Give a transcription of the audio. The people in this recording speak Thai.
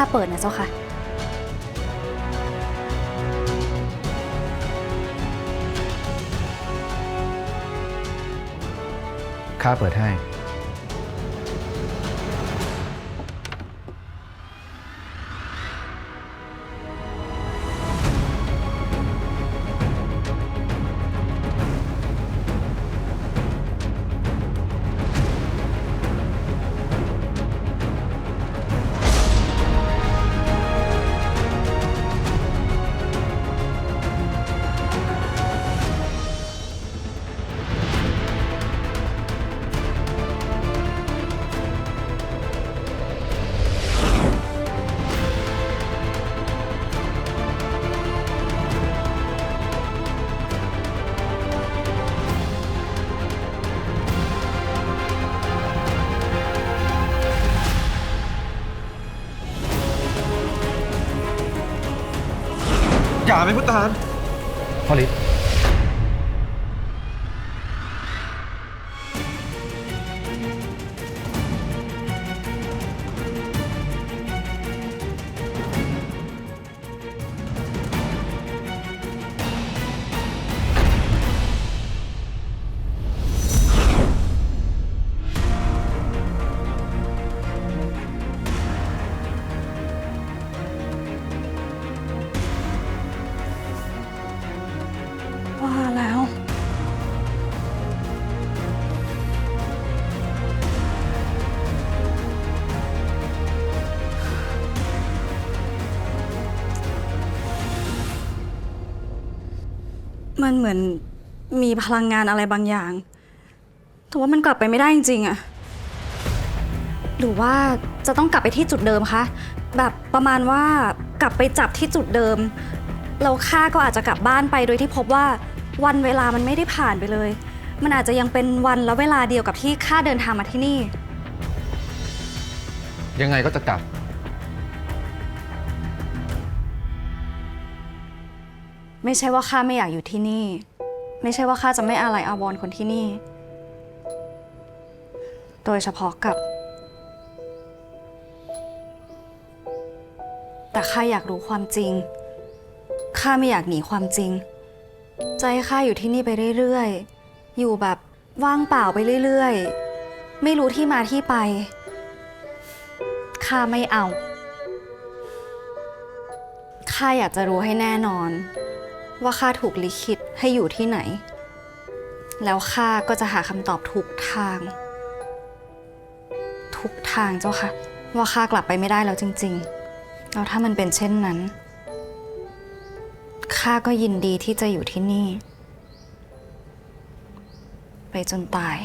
ข้าเปิดนะเจ้าค่ะ ข้าเปิดให้ อย่าไปพุทธานพอฤท มันเหมือนมีพลังงานอะไรบางอย่าง แต่ว่ามันกลับไปไม่ได้จริงๆอะหรือว่าจะต้องกลับไปที่จุดเดิมคะ แบบประมาณว่ากลับไปจับที่จุดเดิม เราข้าก็อาจจะกลับบ้านไปโดยที่พบว่าวันเวลามันไม่ได้ผ่านไปเลย มันอาจจะยังเป็นวันและเวลาเดียวกับที่ข้าเดินทางมาที่นี่ ยังไงก็จะกลับ ไม่ใช่ว่าข้าไม่อยากอยู่ที่นี่ ไม่ใช่ว่าข้าจะไม่อาลัยอาวรณ์คนที่นี่ โดยเฉพาะกับ แต่ข้าอยากรู้ความจริง ข้าไม่อยากหนีความจริง ใจข้าอยู่ที่นี่ไปเรื่อยๆ อยู่แบบว่างเปล่าไปเรื่อยๆ ไม่รู้ที่มาที่ไป ข้าไม่เอา ข้าอยากจะรู้ให้แน่นอน ว่าข้าถูกลิขิตให้อยู่ที่ไหน แล้วข้าก็จะหาคำตอบทุกทาง ทุกทางเจ้าค่ะ ว่าข้ากลับไปไม่ได้แล้วจริง ๆ แล้วถ้ามันเป็นเช่นนั้นข้าก็ยินดีที่จะอยู่ที่นี่ ไปจนตาย